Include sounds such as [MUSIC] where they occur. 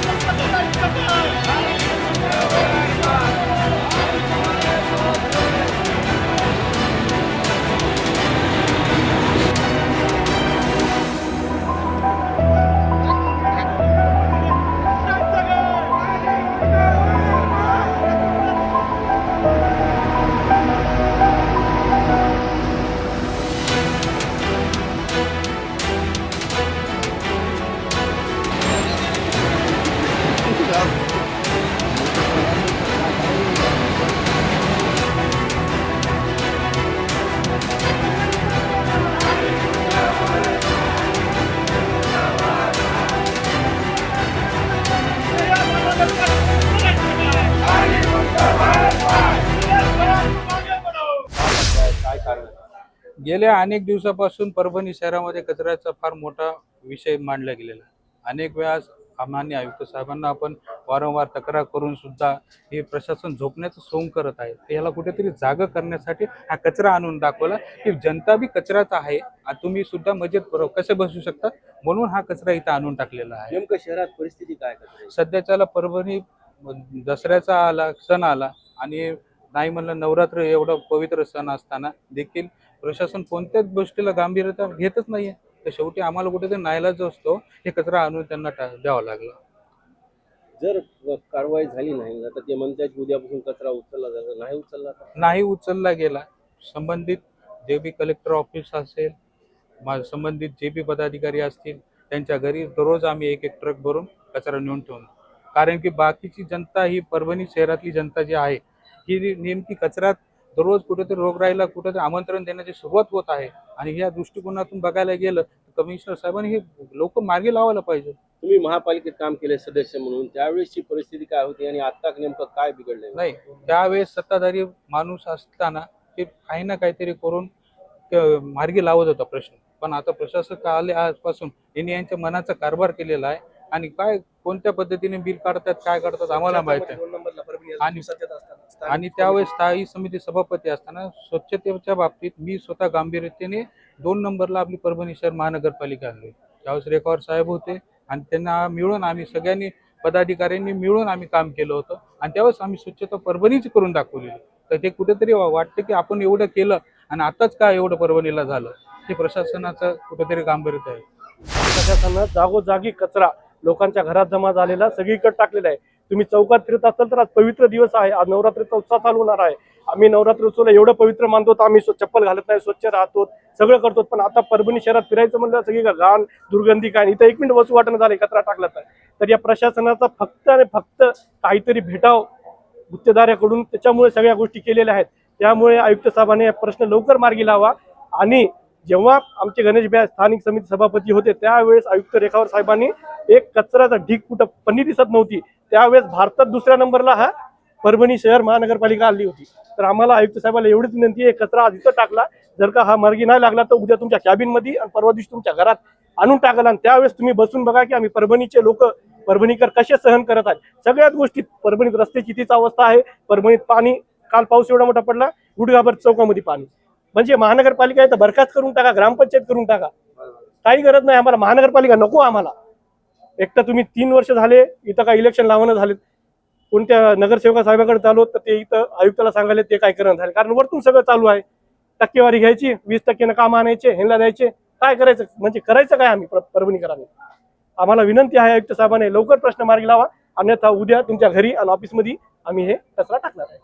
何? [LAUGHS] गेल्या अनेक दिवसापासून परभणी शहरामध्ये कचऱ्याचा फार मोठा विषय मांडला गेलेला. आहे अनेक वेळा मान्य आयुक्त साहेबांना आपण वारंवार तक्रार करून सुद्धा हे प्रशासन झोपण्याचं सोंग करत आहे. याला कुठेतरी जागा करण्यासाठी हा कचरा आणून दाखवला. की जनता बी कचऱ्याचा आहे. तुम्ही सुद्धा मजेत कसे बसू शकता? म्हणून हा कचरा इथं आणून टाकलेला आहे. नेमकं शहरात परिस्थिती काय? सध्याच्याला परभणी दसऱ्याचा आला सण आला आणि नाही म्हणलं नवरात्र एवढा पवित्र सण असताना देखील प्रशासन कोणत्याच गोष्टीला गांभीर्यता घेतच नाहीये. तर शेवटी आम्हाला कुठेतरी नाईलाज जो असतो हे कचरा आणून त्यांना द्यावा लागला. जर कारवाई झाली नाही तर ते म्हणतात उद्यापासून कचरा उचलला जातो नाही उचलला नाही उचलला गेला. संबंधित जे बी कलेक्टर ऑफिस असेल संबंधित जे बी पदाधिकारी असतील त्यांच्या घरी दररोज आम्ही एक एक ट्रक भरून कचरा नेऊन ठेवून. कारण की बाकीची जनता ही परभणी शहरातली जनता जी आहे ही नेमकी कचऱ्यात दररोज कुठेतरी रोगराईला कुठेतरी आमंत्रण देण्याची सुरुवात होत आहे. आणि या दृष्टिकोनातून बघायला गेलं तर कमिशनर साहेबांनी हे लोक मार्गी लावायला पाहिजे. तुम्ही महापालिकेत काम केले सदस्य म्हणून त्यावेळेसची परिस्थिती काय होती आणि आता नेमकं काय बिघडलंय? नाही त्यावेळेस सत्ताधारी माणूस असताना ते काही ना काहीतरी करून क- मार्गी लावत होता प्रश्न. पण आता प्रशासक आले आजपासून यांनी यांच्या मनाचा कारभार केलेला आहे. आणि काय कोणत्या पद्धतीने बिल काढतात काय काढतात आम्हाला माहीत आहे. आणि- आणि त्यावेळेस स्थायी समिती सभापती असताना स्वच्छतेच्या बाबतीत मी स्वतः गांभीर्यतेने दोन नंबरला आपली परभणी शहर महानगरपालिका आणली. त्यावेळेस रेकॉर्ड साहेब होते आणि त्यांना मिळून आम्ही सगळ्यांनी पदाधिकाऱ्यांनी मिळून आम्ही काम केलं होतं. आणि त्यावेळेस आम्ही स्वच्छता परभणीच करून दाखवलेली तर ते कुठेतरी वाटतं की आपण एवढं केलं आणि आताच काय एवढं परभणीला झालं? हे प्रशासनाचं कुठेतरी गांभीर्य आहे. प्रशासनानं जागोजागी कचरा लोकांच्या घरात जमा झालेला सगळीकडे टाकलेला आहे. तुम्ही चौकात फिरत असाल तर आज पवित्र दिवस आहे. आज नवरात्रीचा उत्साह चालू होणार आहे. आम्ही नवरात्र उत्सवला एवढं पवित्र मानतो तर आम्ही स्व- चप्पल घालत नाही स्वच्छ राहतो सगळं करतो. पण आता परभणी शहरात फिरायचं म्हणलं सगळी घाण दुर्गंधी काय इथं एक मिनिट बसू वाटणं झालं कचरा टाकला तर. तर या प्रशासनाचा फक्त आणि फक्त काहीतरी भेटाव गुत्तेदाराकडून त्याच्यामुळे सगळ्या गोष्टी केलेल्या आहेत. त्यामुळे आयुक्त साहेबांनी हा प्रश्न लवकर मार्गी लावा. आणि जेव्हा आमचे गणेश ब्या स्थानिक समिती सभापती होते त्यावेळेस आयुक्त रेखावर साहेबांनी एक कचऱ्याचा ढीक कुठं पन्नी दिसत नव्हती. त्यावेळेस भारतात दुसऱ्या नंबरला हा परभणी शहर महानगरपालिका आली होती. तर आम्हाला आयुक्त साहेबाला एवढीच विनंती आहे कचरा आज इथं टाकला. जर का हा मार्गी नाही लागला तर उद्या तुमच्या कॅबिनमध्ये आणि परवा दिवशी तुमच्या घरात आणून टाकला. आणि त्यावेळेस तुम्ही बसून बघा की आम्ही परभणीचे लोक परभणीकर कसे सहन करत आहेत. सगळ्याच गोष्टीत परभणीत रस्त्याची तीच अवस्था आहे. परभणीत पाणी काल पाऊस एवढा मोठा पडला गुडघाभर चौकामध्ये पाणी. म्हणजे महानगरपालिका आहे तर बरखास्त करून टाका ग्रामपंचायत करून टाका. काही गरज नाही आम्हाला महानगरपालिका नको आम्हाला. एक तर तुम्ही तीन वर्ष झाले इथं काय इलेक्शन लावणं झाले कोणत्या नगरसेवका साहेबाकडे चालू तर ते इथं आयुक्ताला सांगायला ते काय करणं झाले कारण वरतून सगळं चालू आहे. टक्केवारी घ्यायची वीस टक्क्यानं काम आणायचे ह्यांना द्यायचे. काय करायचं? म्हणजे करायचं काय आम्ही परभणी परभणीकरांनी? आम्हाला विनंती आहे आयुक्त साहेबांनी लवकर प्रश्न मार्गी लावा. अन्यथा उद्या तुमच्या घरी आणि ऑफिसमध्ये आम्ही हे कचरा टाकणार आहे.